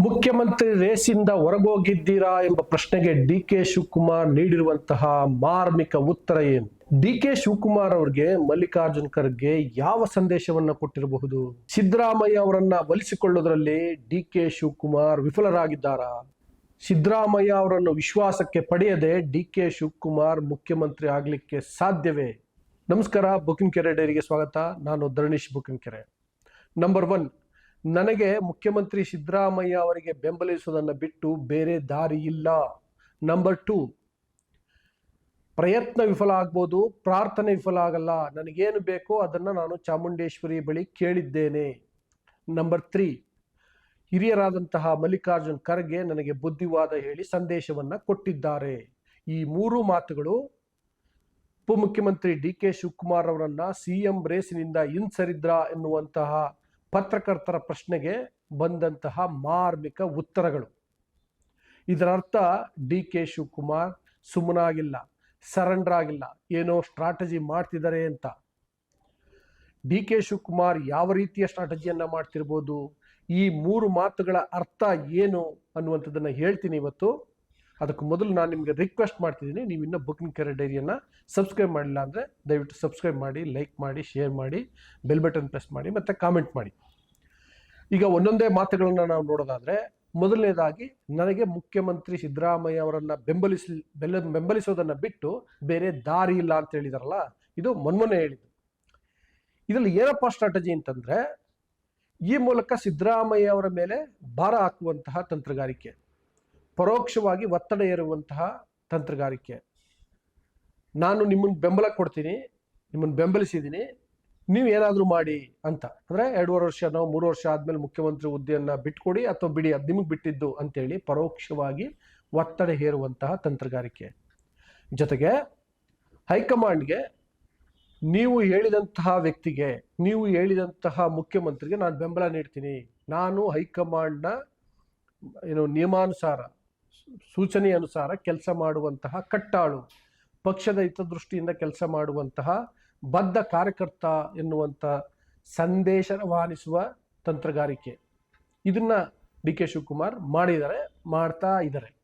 ಮುಖ್ಯಮಂತ್ರಿ ರೇಸಿಂದ ಹೊರಗೋಗಿದ್ದೀರಾ ಎಂಬ ಪ್ರಶ್ನೆಗೆ ಡಿ ಕೆ ಶಿವಕುಮಾರ್ ನೀಡಿರುವಂತಹ ಮಾರ್ಮಿಕ ಉತ್ತರ ಏನು? ಡಿ ಕೆ ಶಿವಕುಮಾರ್ ಅವ್ರಿಗೆ ಮಲ್ಲಿಕಾರ್ಜುನ್ ಖರ್ಗೆ ಯಾವ ಸಂದೇಶವನ್ನ ಕೊಟ್ಟಿರಬಹುದು? ಸಿದ್ದರಾಮಯ್ಯ ಅವರನ್ನ ಒಲಿಸಿಕೊಳ್ಳುವುದರಲ್ಲಿ ಡಿ ಕೆ ಶಿವಕುಮಾರ್ ವಿಫಲರಾಗಿದ್ದಾರಾ? ಸಿದ್ದರಾಮಯ್ಯ ಅವರನ್ನು ವಿಶ್ವಾಸಕ್ಕೆ ಪಡೆಯದೆ ಡಿ ಕೆ ಶಿವಕುಮಾರ್ ಮುಖ್ಯಮಂತ್ರಿ ಆಗಲಿಕ್ಕೆ ಸಾಧ್ಯವೇ? ನಮಸ್ಕಾರ, ಬುಕಿಂಗ್ ಕೆರೆ ಡೈರಿಗೆ ಸ್ವಾಗತ. ನಾನು ಧರಣೀಶ್ ಬುಕಿಂಗ್ ಕೆರೆ. ನಂಬರ್ ಒನ್ ನನಗೆ ಮುಖ್ಯಮಂತ್ರಿ ಸಿದ್ದರಾಮಯ್ಯ ಅವರಿಗೆ ಬೆಂಬಲಿಸುವುದನ್ನು ಬಿಟ್ಟು ಬೇರೆ ದಾರಿ ಇಲ್ಲ. ನಂಬರ್ ಟು ಪ್ರಯತ್ನ ವಿಫಲ ಆಗ್ಬೋದು, ಪ್ರಾರ್ಥನೆ ವಿಫಲ ಆಗಲ್ಲ. ನನಗೇನು ಬೇಕೋ ಅದನ್ನು ನಾನು ಚಾಮುಂಡೇಶ್ವರಿ ಬಳಿ ಕೇಳಿದ್ದೇನೆ. ನಂಬರ್ ತ್ರೀ ಹಿರಿಯರಾದಂತಹ ಮಲ್ಲಿಕಾರ್ಜುನ್ ಖರ್ಗೆ ನನಗೆ ಬುದ್ಧಿವಾದ ಹೇಳಿ ಸಂದೇಶವನ್ನು ಕೊಟ್ಟಿದ್ದಾರೆ. ಈ ಮೂರು ಮಾತುಗಳು ಉಪಮುಖ್ಯಮಂತ್ರಿ D K Shivakumar C CM ರೇಸಿನಿಂದ ಹಿಂಸರಿದ್ರ ಎನ್ನುವಂತಹ ಪತ್ರಕರ್ತರ ಪ್ರಶ್ನೆಗೆ ಬಂದಂತಹ ಮಾರ್ಮಿಕ ಉತ್ತರಗಳು. ಇದರ ಅರ್ಥ ಡಿ ಕೆ ಶಿವಕುಮಾರ್ ಸುಮ್ಮನಾಗಿಲ್ಲ ಸರೆಂಡರ್ ಆಗಿಲ್ಲ ಏನೋ ಸ್ಟ್ರಾಟಜಿ ಮಾಡ್ತಿದ್ದಾರೆ ಅಂತ. ಡಿ ಕೆ ಶಿವಕುಮಾರ್ ಯಾವ ರೀತಿಯ ಸ್ಟ್ರಾಟಜಿಯನ್ನು ಮಾಡ್ತಿರ್ಬೋದು, ಈ ಮೂರು ಮಾತುಗಳ ಅರ್ಥ ಏನು ಅನ್ನುವಂಥದ್ದನ್ನು ಹೇಳ್ತೀನಿ ಇವತ್ತು. ಅದಕ್ಕೆ ಮೊದಲು ನಾನು ನಿಮಗೆ ರಿಕ್ವೆಸ್ಟ್ ಮಾಡ್ತಿದ್ದೀನಿ, ನೀವು ಇನ್ನೂ ಬುಕಿಂಗ್ ಕೆರೆ ಡೈರಿಯನ್ನು ಸಬ್ಸ್ಕ್ರೈಬ್ ಮಾಡಿಲ್ಲ ಅಂದರೆ ದಯವಿಟ್ಟು ಸಬ್ಸ್ಕ್ರೈಬ್ ಮಾಡಿ ಲೈಕ್ ಮಾಡಿ ಶೇರ್ ಮಾಡಿ ಬೆಲ್ ಬಟನ್ ಪ್ರೆಸ್ ಮಾಡಿ, ಮತ್ತು ಕಾಮೆಂಟ್ ಮಾಡಿ. ಈಗ ಒಂದೊಂದೇ ಮಾತುಗಳನ್ನು ನಾವು ನೋಡೋದಾದರೆ, ಮೊದಲನೇದಾಗಿ ನನಗೆ ಮುಖ್ಯಮಂತ್ರಿ ಸಿದ್ದರಾಮಯ್ಯ ಅವರನ್ನು ಬೆಂಬಲಿಸಿ, ಬೆಲ್ಲ, ಬೆಂಬಲಿಸೋದನ್ನು ಬಿಟ್ಟು ಬೇರೆ ದಾರಿ ಇಲ್ಲ ಅಂತ ಹೇಳಿದಾರಲ್ಲ, ಇದು ಮೊನ್ಮೊನ್ನೆ ಹೇಳಿದ್ದು. ಇದರಲ್ಲಿ ಏನಪ್ಪ ಸ್ಟ್ರಾಟಜಿ ಅಂತಂದರೆ, ಈ ಮೂಲಕ ಸಿದ್ದರಾಮಯ್ಯ ಅವರ ಮೇಲೆ ಭಾರ ಹಾಕುವಂತಹ ತಂತ್ರಗಾರಿಕೆ. ಪರೋಕ್ಷವಾಗಿ ಒತ್ತಡ ಏರುವಂತಹ ತಂತ್ರಗಾರಿಕೆ. ನಾನು ನಿಮ್ಮನ್ನು ಬೆಂಬಲ ಕೊಡ್ತೀನಿ, ನಿಮ್ಮನ್ನು ಬೆಂಬಲಿಸಿದ್ದೀನಿ, ನೀವು ಏನಾದರೂ ಮಾಡಿ ಅಂತ. ಅಂದರೆ ಎರಡೂವರೆ ನಾವು ಮೂರು ವರ್ಷ ಆದಮೇಲೆ ಮುಖ್ಯಮಂತ್ರಿ ಹುದ್ದೆಯನ್ನು ಬಿಟ್ಕೊಡಿ ಅಥವಾ ಬಿಡಿ, ಅದು ನಿಮಗೆ ಬಿಟ್ಟಿದ್ದು ಅಂತೇಳಿ ಪರೋಕ್ಷವಾಗಿ ಒತ್ತಡ ಹೇರುವಂತಹ ತಂತ್ರಗಾರಿಕೆ. ಜೊತೆಗೆ ಹೈಕಮಾಂಡ್ಗೆ ನೀವು ಹೇಳಿದಂತಹ ವ್ಯಕ್ತಿಗೆ, ನೀವು ಹೇಳಿದಂತಹ ಮುಖ್ಯಮಂತ್ರಿಗೆ ನಾನು ಬೆಂಬಲ ನೀಡ್ತೀನಿ. ನಾನು ಹೈಕಮಾಂಡ್ನ, ಏನು ನಿಯಮಾನುಸಾರ ಸೂಚನೆ ಅನುಸಾರ ಕೆಲಸ ಮಾಡುವಂತಹ ಕಟ್ಟಾಳು, ಪಕ್ಷದ ಹಿತದೃಷ್ಟಿಯಿಂದ ಕೆಲಸ ಮಾಡುವಂತಹ ಬದ್ಧ ಕಾರ್ಯಕರ್ತ ಎನ್ನುವಂಥ ಸಂದೇಶ ರವಾನಿಸುವ ತಂತ್ರಗಾರಿಕೆ. ಇದನ್ನ ಡಿ ಕೆ ಶಿವಕುಮಾರ್ ಮಾಡಿದ್ದಾರೆ ಮಾಡ್ತಾ ಇದ್ದಾರೆ.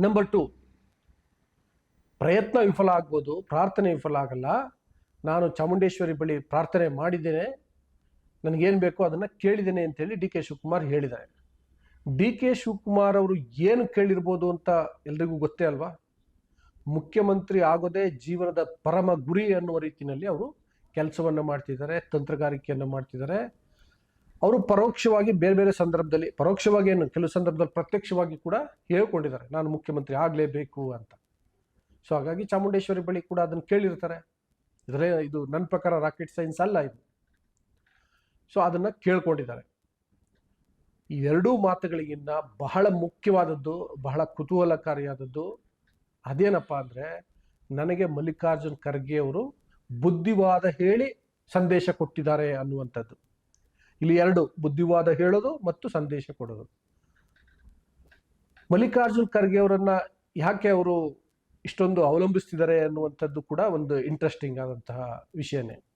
ನಂಬರ್ ಟು ಪ್ರಯತ್ನ ವಿಫಲ ಆಗ್ಬೋದು, ಪ್ರಾರ್ಥನೆ ವಿಫಲ ಆಗಲ್ಲ. ನಾನು ಚಾಮುಂಡೇಶ್ವರಿ ಬಳಿ ಪ್ರಾರ್ಥನೆ ಮಾಡಿದ್ದೇನೆ. ನನಗೇನು ಬೇಕೋ ಅದನ್ನು ಕೇಳಿದ್ದೇನೆ ಅಂತೇಳಿ ಡಿ ಕೆ ಶಿವಕುಮಾರ್ ಹೇಳಿದ್ದಾರೆ. ಡಿ ಕೆ ಶಿವಕುಮಾರ್ ಅವರು ಏನು ಕೇಳಿರ್ಬೋದು ಅಂತ ಎಲ್ರಿಗೂ ಗೊತ್ತೇ ಅಲ್ವಾ? ಮುಖ್ಯಮಂತ್ರಿ ಆಗೋದೇ ಜೀವನದ ಪರಮ ಗುರಿ ಅನ್ನುವ ರೀತಿಯಲ್ಲಿ ಅವರು ಕೆಲಸವನ್ನು ಮಾಡ್ತಿದ್ದಾರೆ, ತಂತ್ರಗಾರಿಕೆಯನ್ನು ಮಾಡ್ತಿದ್ದಾರೆ. ಅವರು ಪರೋಕ್ಷವಾಗಿ ಬೇರೆ ಬೇರೆ ಸಂದರ್ಭದಲ್ಲಿ, ಪರೋಕ್ಷವಾಗಿ ಏನು, ಕೆಲವು ಸಂದರ್ಭದಲ್ಲಿ ಪ್ರತ್ಯಕ್ಷವಾಗಿ ಕೂಡ ಹೇಳ್ಕೊಂಡಿದ್ದಾರೆ. ನಾನು ಮುಖ್ಯಮಂತ್ರಿ ಆಗಲೇಬೇಕು ಅಂತ. ಸೊ ಹಾಗಾಗಿ ಚಾಮುಂಡೇಶ್ವರಿ ಬಳಿ ಕೂಡ ಅದನ್ನು ಕೇಳಿರ್ತಾರೆ. ಇದರೇ ಇದು ನನ್ನ ಪ್ರಕಾರ ರಾಕೆಟ್ ಸೈನ್ಸ್ ಅಲ್ಲ ಇದು. ಸೊ ಅದನ್ನು ಕೇಳ್ಕೊಂಡಿದ್ದಾರೆ. ಈ ಎರಡೂ ಮಾತುಗಳಿಗಿಂತ ಬಹಳ ಮುಖ್ಯವಾದದ್ದು, ಬಹಳ ಕುತೂಹಲಕಾರಿಯಾದದ್ದು ಅದೇನಪ್ಪ ಅಂದರೆ ನನಗೆ ಮಲ್ಲಿಕಾರ್ಜುನ್ ಖರ್ಗೆ ಅವರು ಬುದ್ಧಿವಾದ ಹೇಳಿ ಸಂದೇಶ ಕೊಟ್ಟಿದ್ದಾರೆ ಅನ್ನುವಂಥದ್ದು. ಇಲ್ಲಿ ಎರಡು, ಬುದ್ಧಿವಾದ ಹೇಳೋದು ಮತ್ತು ಸಂದೇಶ ಕೊಡೋದು. ಮಲ್ಲಿಕಾರ್ಜುನ್ ಖರ್ಗೆ ಅವರನ್ನ ಯಾಕೆ ಅವರು ಇಷ್ಟೊಂದು ಅವಲಂಬಿಸ್ತಿದ್ದಾರೆ ಅನ್ನುವಂಥದ್ದು ಕೂಡ ಒಂದು ಇಂಟ್ರೆಸ್ಟಿಂಗ್ ಆದಂತಹ ವಿಷಯನೇ.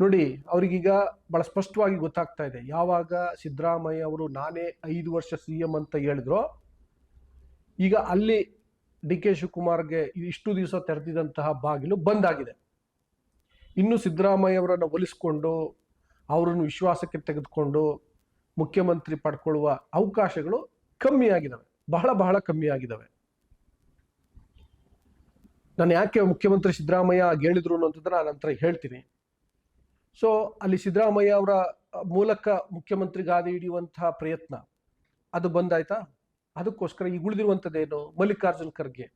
ನೋಡಿ, ಅವ್ರಿಗೀಗ ಬಹಳ ಸ್ಪಷ್ಟವಾಗಿ ಗೊತ್ತಾಗ್ತಾ ಇದೆ. ಯಾವಾಗ ಸಿದ್ದರಾಮಯ್ಯ ಅವರು ನಾನೇ ಐದು ವರ್ಷ ಸಿ ಎಂ ಅಂತ ಹೇಳಿದ್ರು, ಈಗ ಅಲ್ಲಿ ಡಿ ಕೆ ಶಿವಕುಮಾರ್ಗೆ ಇಷ್ಟು ದಿವಸ ತೆರೆದಿದಂತಹ ಬಾಗಿಲು ಬಂದಾಗಿದೆ. ಇನ್ನು ಸಿದ್ದರಾಮಯ್ಯ ಅವರನ್ನು ಒಲಿಸ್ಕೊಂಡು, ಅವರನ್ನು ವಿಶ್ವಾಸಕ್ಕೆ ತೆಗೆದುಕೊಂಡು ಮುಖ್ಯಮಂತ್ರಿ ಪಡ್ಕೊಳ್ಳುವ ಅವಕಾಶಗಳು ಕಮ್ಮಿ ಆಗಿದ್ದಾವೆ ಬಹಳ ಬಹಳ ಕಮ್ಮಿ ಆಗಿದ್ದಾವೆ ನಾನು ಯಾಕೆ ಮುಖ್ಯಮಂತ್ರಿ ಸಿದ್ದರಾಮಯ್ಯ ಹೇಳಿದ್ರು ಅಂತಂದ್ರೆ ನಾನು ನಂತರ ಹೇಳ್ತೀನಿ. ಸೊ ಅಲ್ಲಿ ಸಿದ್ದರಾಮಯ್ಯ ಅವರ ಮೂಲಕ ಮುಖ್ಯಮಂತ್ರಿ ಗಾದೆ ಹಿಡಿಯುವಂತಹ ಪ್ರಯತ್ನ, ಅದು ಬಂದಾಯ್ತಾ? ಅದಕ್ಕೋಸ್ಕರ ಈಗ ಉಳಿದಿರುವಂಥದ್ದೇನು? ಮಲ್ಲಿಕಾರ್ಜುನ್ ಖರ್ಗೆ.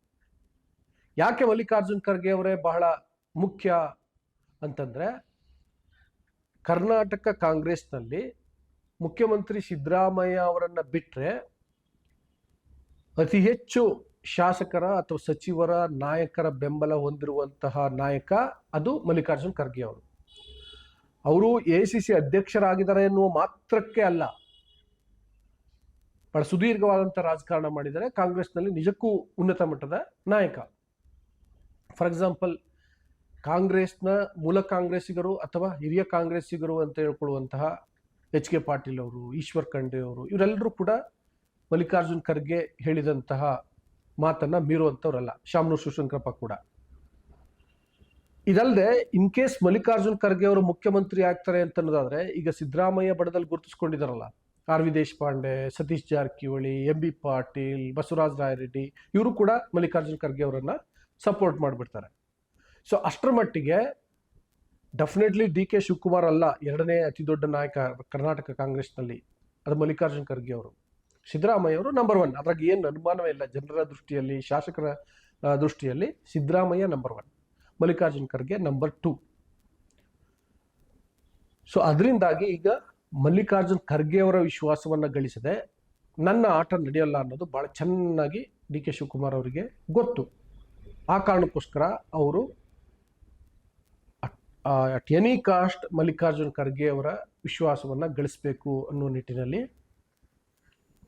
ಯಾಕೆ ಮಲ್ಲಿಕಾರ್ಜುನ್ ಖರ್ಗೆ ಅವರೇ ಬಹಳ ಮುಖ್ಯ ಅಂತಂದ್ರೆ, ಕರ್ನಾಟಕ ಕಾಂಗ್ರೆಸ್ನಲ್ಲಿ ಮುಖ್ಯಮಂತ್ರಿ ಸಿದ್ದರಾಮಯ್ಯ ಅವರನ್ನ ಬಿಟ್ಟರೆ ಅತಿ ಹೆಚ್ಚು ಶಾಸಕರ ಅಥವಾ ಸಚಿವರ ನಾಯಕರ ಬೆಂಬಲ ಹೊಂದಿರುವಂತಹ ನಾಯಕ ಅದು ಮಲ್ಲಿಕಾರ್ಜುನ್ ಖರ್ಗೆ ಅವರು. ಅವರು ಎ ಸಿ ಸಿ ಅಧ್ಯಕ್ಷರಾಗಿದ್ದಾರೆ ಎನ್ನುವ ಮಾತ್ರಕ್ಕೆ ಅಲ್ಲ, ಬಹಳ ಸುದೀರ್ಘವಾದಂಥ ರಾಜಕಾರಣ ಮಾಡಿದರೆ ಕಾಂಗ್ರೆಸ್ನಲ್ಲಿ ನಿಜಕ್ಕೂ ಉನ್ನತ ಮಟ್ಟದ ನಾಯಕ. ಫಾರ್ ಎಕ್ಸಾಂಪಲ್ ಕಾಂಗ್ರೆಸ್ನ ಮೂಲ ಕಾಂಗ್ರೆಸ್ಸಿಗರು ಅಥವಾ ಹಿರಿಯ ಕಾಂಗ್ರೆಸ್ಸಿಗರು ಅಂತ ಹೇಳ್ಕೊಳ್ಳುವಂತಹ ಎಚ್ ಕೆ ಪಾಟೀಲ್ ಅವರು, ಈಶ್ವರ್ ಖಂಡ್ರೆ ಅವರು, ಇವರೆಲ್ಲರೂ ಕೂಡ ಮಲ್ಲಿಕಾರ್ಜುನ್ ಖರ್ಗೆ ಹೇಳಿದಂತಹ ಮಾತನ್ನ ಮೀರುವಂಥವ್ರಲ್ಲ, ಶಾಮನೂರ್ ಶಿವಶಂಕರಪ್ಪ ಕೂಡ. ಇದಲ್ಲದೆ ಇನ್ ಕೇಸ್ ಮಲ್ಲಿಕಾರ್ಜುನ್ ಖರ್ಗೆ ಅವರು ಮುಖ್ಯಮಂತ್ರಿ ಆಗ್ತಾರೆ ಅಂತ ಅನ್ನೋದಾದ್ರೆ ಈಗ ಸಿದ್ದರಾಮಯ್ಯ ಬಡದಲ್ಲಿ ಗುರುತಿಸ್ಕೊಂಡಿದಾರಲ್ಲ R V Deshpande, Satish Jarkiholi, M B Patil, Basavaraj Rayareddy, ಇವರು ಕೂಡ ಮಲ್ಲಿಕಾರ್ಜುನ್ ಖರ್ಗೆ ಅವರನ್ನ ಸಪೋರ್ಟ್ ಮಾಡಿಬಿಡ್ತಾರೆ. ಸೊ ಅಷ್ಟರ ಮಟ್ಟಿಗೆ ಡೆಫಿನೆಟ್ಲಿ ಡಿ ಕೆ ಶಿವಕುಮಾರ್ ಅಲ್ಲ, ಎರಡನೇ ಅತಿ ದೊಡ್ಡ ನಾಯಕ ಕರ್ನಾಟಕ ಕಾಂಗ್ರೆಸ್ನಲ್ಲಿ, ಅದು ಮಲ್ಲಿಕಾರ್ಜುನ್ ಖರ್ಗೆ ಅವರು. ಸಿದ್ದರಾಮಯ್ಯ ಅವರು ನಂಬರ್ ಒನ್ ಅದ್ರಾಗ ಏನು ಅನುಮಾನವೇ ಇಲ್ಲ, ಜನರ ದೃಷ್ಟಿಯಲ್ಲಿ, ಶಾಸಕರ ದೃಷ್ಟಿಯಲ್ಲಿ Siddaramaiah number one Mallikarjun Kharge number two so ಅದರಿಂದಾಗಿ ಈಗ ಮಲ್ಲಿಕಾರ್ಜುನ್ ಖರ್ಗೆ ಅವರ ವಿಶ್ವಾಸವನ್ನ ಗಳಿಸದೆ ನನ್ನ ಆಟ ನಡೆಯಲ್ಲ ಅನ್ನೋದು ಬಹಳ ಚೆನ್ನಾಗಿ ಡಿ ಕೆ ಶಿವಕುಮಾರ್ ಅವರಿಗೆ ಗೊತ್ತು. ಆ ಕಾರಣಕ್ಕೋಸ್ಕರ ಅವರು at any cost Mallikarjun Kharge ಅವರ ವಿಶ್ವಾಸವನ್ನ ಗಳಿಸಬೇಕು ಅನ್ನೋ ನಿಟ್ಟಿನಲ್ಲಿ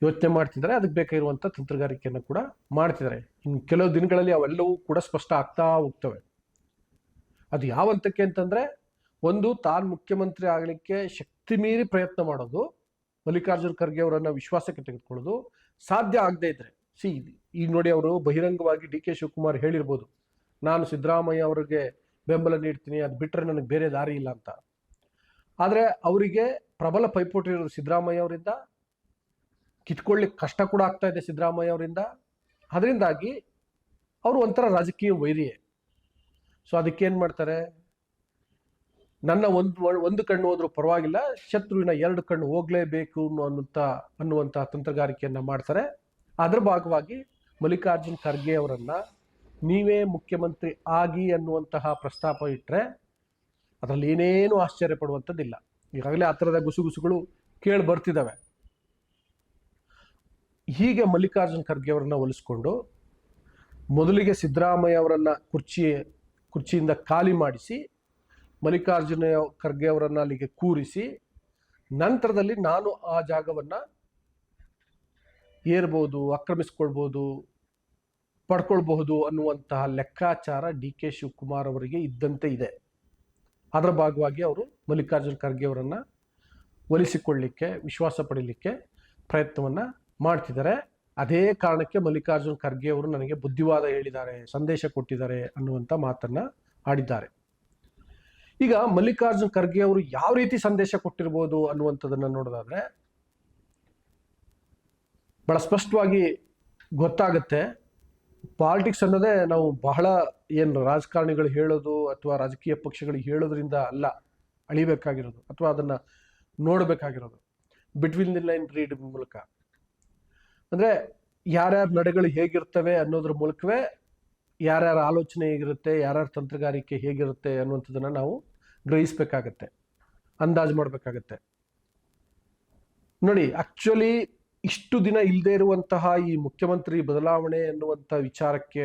ಯೋಚನೆ ಮಾಡ್ತಿದ್ದಾರೆ. ಅದಕ್ಕೆ ಬೇಕಾಗಿರುವಂಥ ತಂತ್ರಗಾರಿಕೆಯನ್ನು ಕೂಡ ಮಾಡ್ತಿದ್ದಾರೆ. ಇನ್ನು ಕೆಲವು ದಿನಗಳಲ್ಲಿ ಅವೆಲ್ಲವೂ ಕೂಡ ಸ್ಪಷ್ಟ ಆಗ್ತಾ ಹೋಗ್ತವೆ. ಅದು ಯಾವ ಹಂತಕ್ಕೆ ಅಂತಂದ್ರೆ ಒಂದು ತಾನು ಮುಖ್ಯಮಂತ್ರಿ ಆಗಲಿಕ್ಕೆ ಶಕ್ತಿ ಮೀರಿ ಪ್ರಯತ್ನ ಮಾಡೋದು, ಮಲ್ಲಿಕಾರ್ಜುನ್ ಖರ್ಗೆ ಅವರನ್ನು ವಿಶ್ವಾಸಕ್ಕೆ ತೆಗೆದುಕೊಳ್ಳೋದು ಸಾಧ್ಯ ಆಗದೇ ಇದ್ರೆ. ಸಿ, ಈಗ ನೋಡಿ ಅವರು ಬಹಿರಂಗವಾಗಿ ಡಿ ಕೆ ಶಿವಕುಮಾರ್ ಹೇಳಿರ್ಬೋದು, ನಾನು ಸಿದ್ದರಾಮಯ್ಯ ಅವರಿಗೆ ಬೆಂಬಲ ನೀಡ್ತೀನಿ, ಅದು ಬಿಟ್ಟರೆ ನನಗೆ ಬೇರೆ ದಾರಿ ಇಲ್ಲ ಅಂತ. ಆದರೆ ಅವರಿಗೆ ಪ್ರಬಲ ಪೈಪೋಟಿ ಇರೋದು ಸಿದ್ದರಾಮಯ್ಯ ಅವರಿಂದ ಕಿತ್ಕೊಳ್ಳಿಕ್ಕೆ ಕಷ್ಟ ಕೂಡ ಆಗ್ತಾ ಇದೆ ಸಿದ್ದರಾಮಯ್ಯ ಅವರಿಂದ. ಅದರಿಂದಾಗಿ ಅವರು ಒಂಥರ ರಾಜಕೀಯ ವೈರಿಯೇ. ಸೊ ಅದಕ್ಕೇನು ಮಾಡ್ತಾರೆ? ನನ್ನ ಒಂದು ಒಂದು ಕಣ್ಣು ಹೋದ್ರೂ ಪರವಾಗಿಲ್ಲ, ಶತ್ರುವಿನ ಎರಡು ಕಣ್ಣು ಹೋಗ್ಲೇಬೇಕು ಅನ್ನುವಂಥ ಅನ್ನುವಂಥ ತಂತ್ರಗಾರಿಕೆಯನ್ನ ಮಾಡ್ತಾರೆ. ಅದರ ಭಾಗವಾಗಿ ಮಲ್ಲಿಕಾರ್ಜುನ್ ಖರ್ಗೆ ಅವರನ್ನ ನೀವೇ ಮುಖ್ಯಮಂತ್ರಿ ಆಗಿ ಅನ್ನುವಂತಹ ಪ್ರಸ್ತಾಪ ಇಟ್ಟರೆ ಅದರಲ್ಲಿ ಏನೇನು ಆಶ್ಚರ್ಯ ಪಡುವಂಥದ್ದಿಲ್ಲ. ಈಗಾಗಲೇ ಆ ಥರದ ಗುಸುಗುಸುಗಳು ಕೇಳಿ ಬರ್ತಿದ್ದಾವೆ. ಹೀಗೆ ಮಲ್ಲಿಕಾರ್ಜುನ್ ಖರ್ಗೆ ಅವರನ್ನ ಮೊದಲಿಗೆ ಸಿದ್ದರಾಮಯ್ಯ ಅವರನ್ನು ಕುರ್ಚಿ ಕುರ್ಚಿಯಿಂದ ಖಾಲಿ ಮಾಡಿಸಿ, ಮಲ್ಲಿಕಾರ್ಜುನ ಖರ್ಗೆ ಅವರನ್ನ ಅಲ್ಲಿಗೆ ಕೂರಿಸಿ, ನಂತರದಲ್ಲಿ ನಾನು ಆ ಜಾಗವನ್ನ ಏರ್ಬೋದು, ಆಕ್ರಮಿಸ್ಕೊಳ್ಬೋದು, ಪಡ್ಕೊಳ್ಬಹುದು ಅನ್ನುವಂತಹ ಲೆಕ್ಕಾಚಾರ ಡಿ ಕೆ ಶಿವಕುಮಾರ್ ಅವರಿಗೆ ಇದ್ದಂತೆ ಇದೆ. ಅದರ ಭಾಗವಾಗಿ ಅವರು ಮಲ್ಲಿಕಾರ್ಜುನ ಖರ್ಗೆ ಅವರನ್ನ ಒಲಿಸಿಕೊಳ್ಳಲಿಕ್ಕೆ ವಿಶ್ವಾಸ ಪಡೀಲಿಕ್ಕೆ ಪ್ರಯತ್ನವನ್ನ ಮಾಡ್ತಿದ್ದಾರೆ. ಅದೇ ಕಾರಣಕ್ಕೆ ಮಲ್ಲಿಕಾರ್ಜುನ್ ಖರ್ಗೆ ಅವರು ನನಗೆ ಬುದ್ಧಿವಾದ ಹೇಳಿದ್ದಾರೆ, ಸಂದೇಶ ಕೊಟ್ಟಿದ್ದಾರೆ ಅನ್ನುವಂಥ ಮಾತನ್ನ ಆಡಿದ್ದಾರೆ. ಈಗ ಮಲ್ಲಿಕಾರ್ಜುನ್ ಖರ್ಗೆ ಅವರು ಯಾವ ರೀತಿ ಸಂದೇಶ ಕೊಟ್ಟಿರ್ಬೋದು ಅನ್ನುವಂಥದ್ದನ್ನ ನೋಡೋದಾದ್ರೆ, ಬಹಳ ಸ್ಪಷ್ಟವಾಗಿ ಗೊತ್ತಾಗುತ್ತೆ. ಪಾಲಿಟಿಕ್ಸ್ ಅನ್ನೋದೇ ನಾವು ಬಹಳ ಏನು ರಾಜಕಾರಣಿಗಳು ಹೇಳೋದು ಅಥವಾ ರಾಜಕೀಯ ಪಕ್ಷಗಳು ಹೇಳೋದ್ರಿಂದ ಅಲ್ಲ, ಅಳಿಬೇಕಾಗಿರೋದು ಅಥವಾ ಅದನ್ನ ನೋಡಬೇಕಾಗಿರೋದು. ಬಿಟ್ವೀನ್ ದಿ ಲೈನ್ ರೀಡ್ ಮೂಲಕ. ಅಂದ್ರೆ ಯಾರ್ಯಾರ ನಡೆಗಳು ಹೇಗಿರ್ತವೆ ಅನ್ನೋದ್ರ ಮೂಲಕವೇ ಯಾರ್ಯಾರ ಆಲೋಚನೆ ಹೇಗಿರುತ್ತೆ, ಯಾರ್ಯಾರ ತಂತ್ರಗಾರಿಕೆ ಹೇಗಿರುತ್ತೆ ಅನ್ನುವಂಥದ್ದನ್ನ ನಾವು ಗ್ರಹಿಸ್ಬೇಕಾಗತ್ತೆ, ಅಂದಾಜು ಮಾಡಬೇಕಾಗತ್ತೆ. ನೋಡಿ ಆಕ್ಚುಲಿ ಇಷ್ಟು ದಿನ ಇಲ್ಲದೆ ಇರುವಂತಹ ಈ ಮುಖ್ಯಮಂತ್ರಿ ಬದಲಾವಣೆ ಅನ್ನುವಂಥ ವಿಚಾರಕ್ಕೆ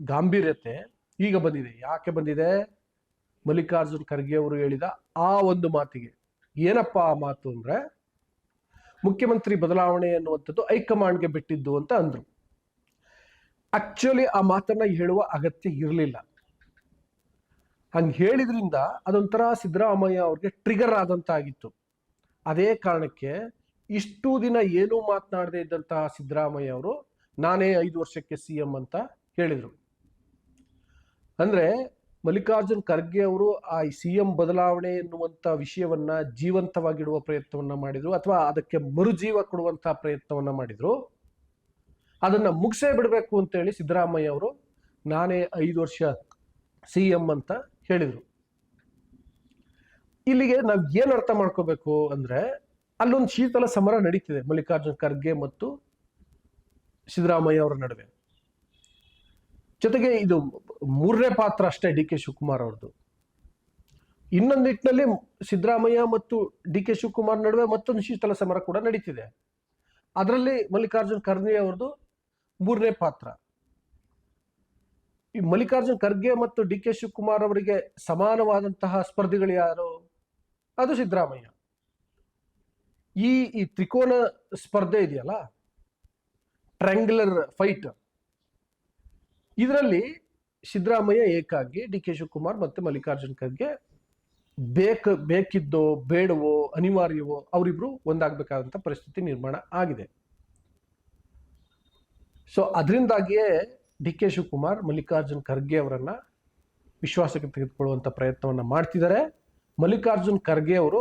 ಗಾಂಭೀರ್ಯತೆ ಈಗ ಬಂದಿದೆ. ಯಾಕೆ ಬಂದಿದೆ? ಮಲ್ಲಿಕಾರ್ಜುನ್ ಖರ್ಗೆ ಅವರು ಹೇಳಿದ ಆ ಒಂದು ಮಾತಿಗೆ. ಏನಪ್ಪ ಆ ಮಾತು ಅಂದ್ರೆ ಮುಖ್ಯಮಂತ್ರಿ ಬದಲಾವಣೆ ಅನ್ನುವಂಥದ್ದು ಹೈಕಮಾಂಡ್ಗೆ ಬಿಟ್ಟಿದ್ದು ಅಂತ ಅಂದ್ರು. ಆಕ್ಚುಲಿ ಆ ಮಾತನ್ನ ಹೇಳುವ ಅಗತ್ಯ ಇರಲಿಲ್ಲ. ಹಂಗೆ ಹೇಳಿದ್ರಿಂದ ಅದೊಂಥರ ಸಿದ್ದರಾಮಯ್ಯ ಅವ್ರಿಗೆ ಟ್ರಿಗರ್ ಆದಂತಾಗಿತ್ತು. ಅದೇ ಕಾರಣಕ್ಕೆ ಇಷ್ಟು ದಿನ ಏನೂ ಮಾತನಾಡದೇ ಇದ್ದಂತಹ ಸಿದ್ದರಾಮಯ್ಯ ಅವರು ನಾನೇ ಐದು ವರ್ಷಕ್ಕೆ ಸಿ ಎಂ ಅಂತ ಹೇಳಿದರು. ಅಂದ್ರೆ ಮಲ್ಲಿಕಾರ್ಜುನ್ ಖರ್ಗೆ ಅವರು ಆ ಸಿ ಎಂ ಬದಲಾವಣೆ ಎನ್ನುವಂಥ ವಿಷಯವನ್ನ ಜೀವಂತವಾಗಿಡುವ ಪ್ರಯತ್ನವನ್ನ ಮಾಡಿದ್ರು ಅಥವಾ ಅದಕ್ಕೆ ಮರುಜೀವ ಕೊಡುವಂತಹ ಪ್ರಯತ್ನವನ್ನ ಮಾಡಿದ್ರು. ಅದನ್ನ ಮುಗಿಸೇ ಬಿಡಬೇಕು ಅಂತೇಳಿ ಸಿದ್ದರಾಮಯ್ಯ ಅವರು ನಾನೇ ಐದು ವರ್ಷ ಸಿ ಎಂ ಅಂತ ಹೇಳಿದರು. ಇಲ್ಲಿಗೆ ನಾವು ಏನು ಅರ್ಥ ಮಾಡ್ಕೋಬೇಕು ಅಂದ್ರೆ ಅಲ್ಲೊಂದು ಶೀತಲ ಸಮರ ನಡೀತಿದೆ ಮಲ್ಲಿಕಾರ್ಜುನ್ ಖರ್ಗೆ ಮತ್ತು ಸಿದ್ದರಾಮಯ್ಯ ಅವರ ನಡುವೆ. ಜೊತೆಗೆ ಇದು ಮೂರನೇ ಪಾತ್ರ ಅಷ್ಟೇ ಡಿ ಕೆ ಶಿವಕುಮಾರ್ ಅವ್ರದ್ದು ಇನ್ನೊಂದು ನಿಟ್ಟಿನಲ್ಲಿ ಸಿದ್ದರಾಮಯ್ಯ ಮತ್ತು ಡಿ ಕೆ ಶಿವಕುಮಾರ್ ನಡುವೆ ಮತ್ತೊಂದು ಶೀತಲ ಸಮರ ಕೂಡ ನಡೀತಿದೆ. ಅದರಲ್ಲಿ ಮಲ್ಲಿಕಾರ್ಜುನ್ ಖರ್ಗೆ ಅವ್ರದ್ದು ಮೂರನೇ ಪಾತ್ರ. ಈ ಮಲ್ಲಿಕಾರ್ಜುನ್ ಖರ್ಗೆ ಮತ್ತು ಡಿ ಕೆ ಶಿವಕುಮಾರ್ ಅವರಿಗೆ ಸಮಾನವಾದಂತಹ ಸ್ಪರ್ಧಿಗಳು ಯಾರು? ಅದು ಸಿದ್ದರಾಮಯ್ಯ. ಈ ಈ ತ್ರಿಕೋನ ಸ್ಪರ್ಧೆ ಇದೆಯಲ್ಲ? Triangular fight. ಇದರಲ್ಲಿ ಸಿದ್ದರಾಮಯ್ಯ, ಏಕಾಗಿ ಡಿ ಕೆ ಶಿವಕುಮಾರ್ ಮತ್ತು ಮಲ್ಲಿಕಾರ್ಜುನ್ ಖರ್ಗೆ ಬೇಕ, ಬೇಕಿದ್ದೋ, ಬೇಡವೋ, ಅನಿವಾರ್ಯವೋ ಅವರಿಬ್ರು ಒಂದಾಗಬೇಕಾದಂಥ ಪರಿಸ್ಥಿತಿ ನಿರ್ಮಾಣ ಆಗಿದೆ. ಸೊ ಅದರಿಂದಾಗಿಯೇ ಡಿ ಕೆ ಶಿವಕುಮಾರ್, ಮಲ್ಲಿಕಾರ್ಜುನ್ ಖರ್ಗೆ ಅವರನ್ನು ವಿಶ್ವಾಸಕ್ಕೆ ತೆಗೆದುಕೊಳ್ಳುವಂಥ ಪ್ರಯತ್ನವನ್ನು ಮಾಡ್ತಿದ್ದಾರೆ. ಮಲ್ಲಿಕಾರ್ಜುನ್ ಖರ್ಗೆ ಅವರು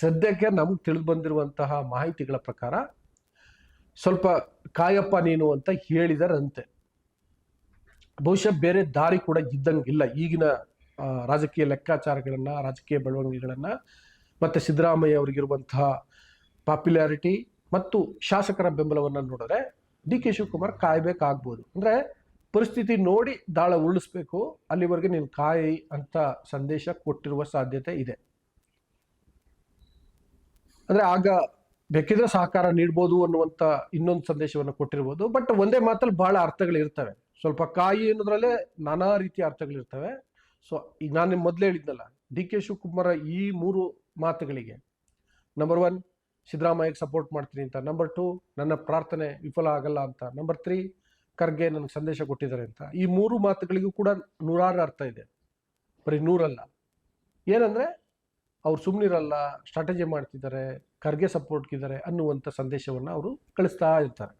ಸದ್ಯಕ್ಕೆ ನಮ್ಗೆ ತಿಳಿದು ಬಂದಿರುವಂತಹ ಮಾಹಿತಿಗಳ ಪ್ರಕಾರ ಸ್ವಲ್ಪ ಕಾಯಪ್ಪ ನೀನು ಅಂತ ಹೇಳಿದರಂತೆ. ಬಹುಶಃ ಬೇರೆ ದಾರಿ ಕೂಡ ಇದ್ದಂಗಿಲ್ಲ ಈಗಿನ ರಾಜಕೀಯ ಲೆಕ್ಕಾಚಾರಗಳನ್ನ, ರಾಜಕೀಯ ಬೆಳವಣಿಗೆಗಳನ್ನ, ಮತ್ತೆ ಸಿದ್ದರಾಮಯ್ಯ ಅವರಿಗಿರುವಂತಹ ಪಾಪ್ಯುಲಾರಿಟಿ ಮತ್ತು ಶಾಸಕರ ಬೆಂಬಲವನ್ನು ನೋಡಿದ್ರೆ ಡಿ ಕೆ ಶಿವಕುಮಾರ್ ಕಾಯಬೇಕಾಗ್ಬೋದು. ಅಂದ್ರೆ ಪರಿಸ್ಥಿತಿ ನೋಡಿ ದಾಳ ಉರುಳಿಸ್ಬೇಕು, ಅಲ್ಲಿವರೆಗೆ ನೀನು ಕಾಯಿ ಅಂತ ಸಂದೇಶ ಕೊಟ್ಟಿರುವ ಸಾಧ್ಯತೆ ಇದೆ. ಅಂದ್ರೆ ಆಗ ಬೇಕಿದ್ರೆ ಸಹಕಾರ ನೀಡ್ಬೋದು ಅನ್ನುವಂತ ಇನ್ನೊಂದು ಸಂದೇಶವನ್ನು ಕೊಟ್ಟಿರ್ಬೋದು, ಬಟ್ ಒಂದೇ ಮಾತಲ್ಲಿ ಬಹಳ ಅರ್ಥಗಳು ಇರ್ತವೆ ಸ್ವಲ್ಪ ಕಾಯಿ ಅನ್ನೋದ್ರಲ್ಲೇ ನಾನಾ ರೀತಿಯ ಅರ್ಥಗಳಿರ್ತವೆ. ಸೊ ಈಗ ನಾನು ನಿಮ್ಮ ಮೊದಲೇ ಹೇಳಿದ್ನಲ್ಲ, ಡಿ ಕೆ ಶಿವಕುಮಾರ ಈ ಮೂರು ಮಾತುಗಳಿಗೆ ನಂಬರ್ ಒನ್ ಸಿದ್ದರಾಮಯ್ಯಗೆ ಸಪೋರ್ಟ್ ಮಾಡ್ತೀನಿ ಅಂತ ನಂಬರ್ ಟು ನನ್ನ ಪ್ರಾರ್ಥನೆ ವಿಫಲ ಆಗಲ್ಲ ಅಂತ ನಂಬರ್ ತ್ರೀ ಖರ್ಗೆ ನನಗೆ ಸಂದೇಶ ಕೊಟ್ಟಿದ್ದಾರೆ ಅಂತ, ಈ ಮೂರು ಮಾತುಗಳಿಗೂ ಕೂಡ ನೂರಾರು ಅರ್ಥ ಇದೆ. ಬರೀ ನೂರಲ್ಲ. ಏನಂದ್ರೆ, ಅವ್ರು ಸುಮ್ಮನಿರಲ್ಲ ಸ್ಟ್ರಾಟಜಿ ಮಾಡ್ತಿದ್ದಾರೆ, ಖರ್ಗೆ ಸಪೋರ್ಟ್ಗಿದ್ದಾರೆ ಅನ್ನುವಂಥ ಸಂದೇಶವನ್ನು ಅವರು ಕಳಿಸ್ತಾ ಇರ್ತಾರೆ.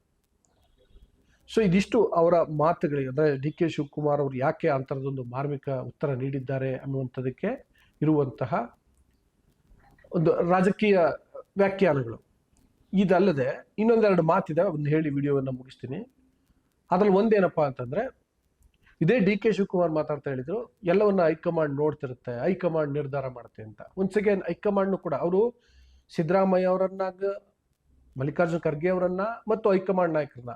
ಸೊ ಇದಿಷ್ಟು ಅವರ ಮಾತುಗಳಿಗೆ, ಅಂದರೆ ಡಿ ಕೆ ಶಿವಕುಮಾರ್ ಅವರು ಯಾಕೆ ಆ ಥರದೊಂದು ಮಾರ್ಮಿಕ ಉತ್ತರ ನೀಡಿದ್ದಾರೆ ಅನ್ನುವಂಥದಕ್ಕೆ ಇರುವಂತಹ ಒಂದು ರಾಜಕೀಯ ವ್ಯಾಖ್ಯಾನಗಳು. ಇದಲ್ಲದೆ ಇನ್ನೊಂದೆರಡು ಮಾತಿದೆ, ಅದನ್ನ ಹೇಳಿ ವಿಡಿಯೋವನ್ನು ಮುಗಿಸ್ತೀನಿ. ಅದರಲ್ಲಿ ಒಂದೇನಪ್ಪ ಅಂತಂದರೆ, ಇದೇ ಡಿ ಕೆ ಶಿವಕುಮಾರ್ ಮಾತಾಡ್ತಾ ಹೇಳಿದ್ರು, ಎಲ್ಲವನ್ನ ಹೈಕಮಾಂಡ್ ನೋಡ್ತಿರುತ್ತೆ, ಹೈಕಮಾಂಡ್ ನಿರ್ಧಾರ ಮಾಡುತ್ತೆ ಅಂತ. ಒನ್ಸ್ ಅಗೇನ್ ಹೈಕಮಾಂಡ್ನು ಕೂಡ ಅವರು ಸಿದ್ದರಾಮಯ್ಯ ಅವರನ್ನಾಗ, ಮಲ್ಲಿಕಾರ್ಜುನ್ ಖರ್ಗೆ ಅವರನ್ನ, ಮತ್ತು ಹೈಕಮಾಂಡ್ ನಾಯಕರನ್ನ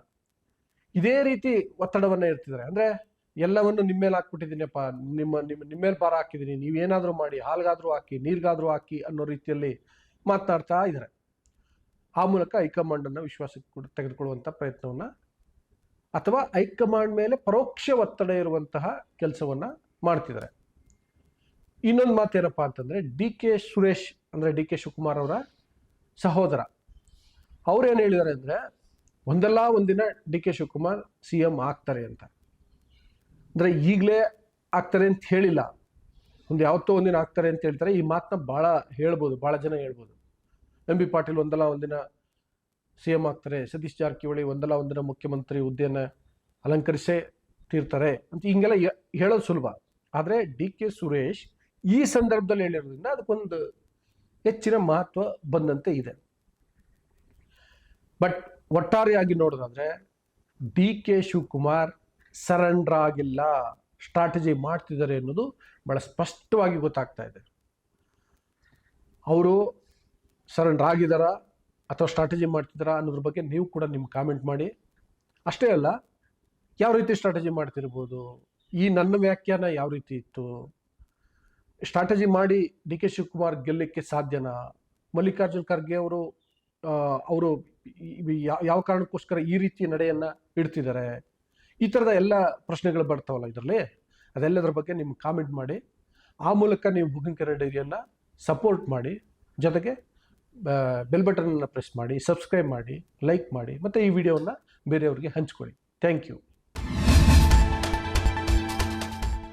ಇದೇ ರೀತಿ ಒತ್ತಡವನ್ನ ಇರ್ತಿದ್ದಾರೆ ಅಂದ್ರೆ ಎಲ್ಲವನ್ನು ನಿಮ್ಮ ಮೇಲೆ ಹಾಕ್ಬಿಟ್ಟಿದ್ದೀನಿಪ್ಪ, ನಿಮ್ಮ ನಿಮ್ಮ ನಿಮ್ಮ ಮೇಲೆ ಭಾರ ಹಾಕಿದ್ದೀನಿ ನೀವೇನಾದ್ರೂ ಮಾಡಿ, ಹಾಲ್ಗಾದ್ರೂ ಹಾಕಿ, ನೀರ್ಗಾದ್ರೂ ಹಾಕಿ ಅನ್ನೋ ರೀತಿಯಲ್ಲಿ ಮಾತನಾಡ್ತಾ ಇದ್ದಾರೆ ಆ ಮೂಲಕ ಹೈಕಮಾಂಡ್ ಅನ್ನ ವಿಶ್ವಾಸಕ್ಕೆ ತೆಗೆದುಕೊಳ್ಳುವಂತ ಪ್ರಯತ್ನವನ್ನ ಅಥವಾ ಹೈಕಮಾಂಡ್ ಮೇಲೆ ಪರೋಕ್ಷ ಒತ್ತಡ ಇರುವಂತಹ ಕೆಲಸವನ್ನ ಮಾಡ್ತಿದ್ದಾರೆ ಇನ್ನೊಂದು ಮಾತೇನಪ್ಪ ಅಂತಂದ್ರೆ, ಡಿ ಕೆ ಸುರೇಶ್ ಅಂದ್ರೆ ಡಿ ಕೆ ಶಿವಕುಮಾರ್ ಅವರ ಸಹೋದರ. ಅವ್ರೇನು ಹೇಳಿದ್ದಾರೆ ಅಂದ್ರೆ ಒಂದಲ್ಲ ಒಂದಿನ D K Shivakumar C M ಆಗ್ತಾರೆ ಅಂತ. ಅಂದರೆ ಈಗಲೇ ಆಗ್ತಾರೆ ಅಂತ ಹೇಳಿಲ್ಲ. ಒಂದು ಯಾವತ್ತೋ ಒಂದಿನ ಆಗ್ತಾರೆ ಅಂತ ಹೇಳ್ತಾರೆ. ಈ ಮಾತನ್ನ ಬಹಳ ಹೇಳ್ಬೋದು ಬಹಳ ಜನ ಹೇಳ್ಬೋದು. ಎಂ ಬಿ ಪಾಟೀಲ್ ಒಂದಲ್ಲ ಒಂದಿನ ಸಿ ಎಂ ಆಗ್ತಾರೆ, ಸತೀಶ್ ಜಾರಕಿಹೊಳಿ ಒಂದಲ್ಲ ಒಂದಿನ ಮುಖ್ಯಮಂತ್ರಿ ಹುದ್ದೆಯನ್ನು ಅಲಂಕರಿಸೇ ತೀರ್ತಾರೆ ಅಂತ ಹಿಂಗೆಲ್ಲ ಹೇಳೋದು ಸುಲಭ. ಆದರೆ ಡಿ ಕೆ ಸುರೇಶ್ ಈ ಸಂದರ್ಭದಲ್ಲಿ ಹೇಳಿರೋದ್ರಿಂದ ಅದಕ್ಕೊಂದು ಹೆಚ್ಚಿನ ಮಹತ್ವ ಬಂದಂತೆ ಇದೆ. ಬಟ್ ಒಟ್ಟಾರೆಯಾಗಿ ನೋಡೋದಾದ್ರೆ ಡಿ ಕೆ ಶಿವಕುಮಾರ್ ಸರೆಂಡರ್ ಆಗಿಲ್ಲ, ಸ್ಟ್ರಾಟಜಿ ಮಾಡ್ತಿದ್ದಾರೆ ಅನ್ನೋದು ಬಹಳ ಸ್ಪಷ್ಟವಾಗಿ ಗೊತ್ತಾಗ್ತಾ ಇದೆ. ಅವರು ಸರೆಂಡರ್ ಆಗಿದಾರಾ ಅಥವಾ ಸ್ಟ್ರಾಟಜಿ ಮಾಡ್ತಿದ್ದಾರಾ ಅನ್ನೋದ್ರ ಬಗ್ಗೆ ನೀವು ಕೂಡ ನಿಮ್ಮ ಕಾಮೆಂಟ್ ಮಾಡಿ. ಅಷ್ಟೇ ಅಲ್ಲ, ಯಾವ ರೀತಿ ಸ್ಟ್ರಾಟಜಿ ಮಾಡ್ತಿರ್ಬೋದು, ಈ ನನ್ನ ವ್ಯಾಖ್ಯಾನ ಯಾವ ರೀತಿ ಇತ್ತು, ಸ್ಟ್ರಾಟಜಿ ಮಾಡಿ ಡಿ ಕೆ ಶಿವಕುಮಾರ್ ಗೆಲ್ಲಕ್ಕೆ ಸಾಧ್ಯನಾ, ಮಲ್ಲಿಕಾರ್ಜುನ್ ಖರ್ಗೆ ಅವರು ಅವರು ಯಾವ ಕಾರಣಕ್ಕೋಸ್ಕರ ಈ ರೀತಿ ನಡೆಯನ್ನ ಇಡ್ತಿದ್ದಾರೆ? ಈ ಥರದ ಎಲ್ಲ ಪ್ರಶ್ನೆಗಳು ಬರ್ತಾವಲ್ಲ ಇದರಲ್ಲಿ? ಅದೆಲ್ಲದರ ಬಗ್ಗೆ ನಿಮ್ಗೆ ಕಾಮೆಂಟ್ ಮಾಡಿ. ಆ ಮೂಲಕ ನೀವು ಬುಕಿಂಗ್ ಕೆರೆ ಡೈರಿಯನ್ನು ಸಪೋರ್ಟ್ ಮಾಡಿ. ಜೊತೆಗೆ ಬೆಲ್ ಬಟನನ್ನು ಪ್ರೆಸ್ ಮಾಡಿ ಸಬ್ಸ್ಕ್ರೈಬ್ ಮಾಡಿ ಲೈಕ್ ಮಾಡಿ, ಮತ್ತು ಈ ವಿಡಿಯೋವನ್ನು ಬೇರೆಯವರಿಗೆ ಹಂಚ್ಕೊಳ್ಳಿ. Thank you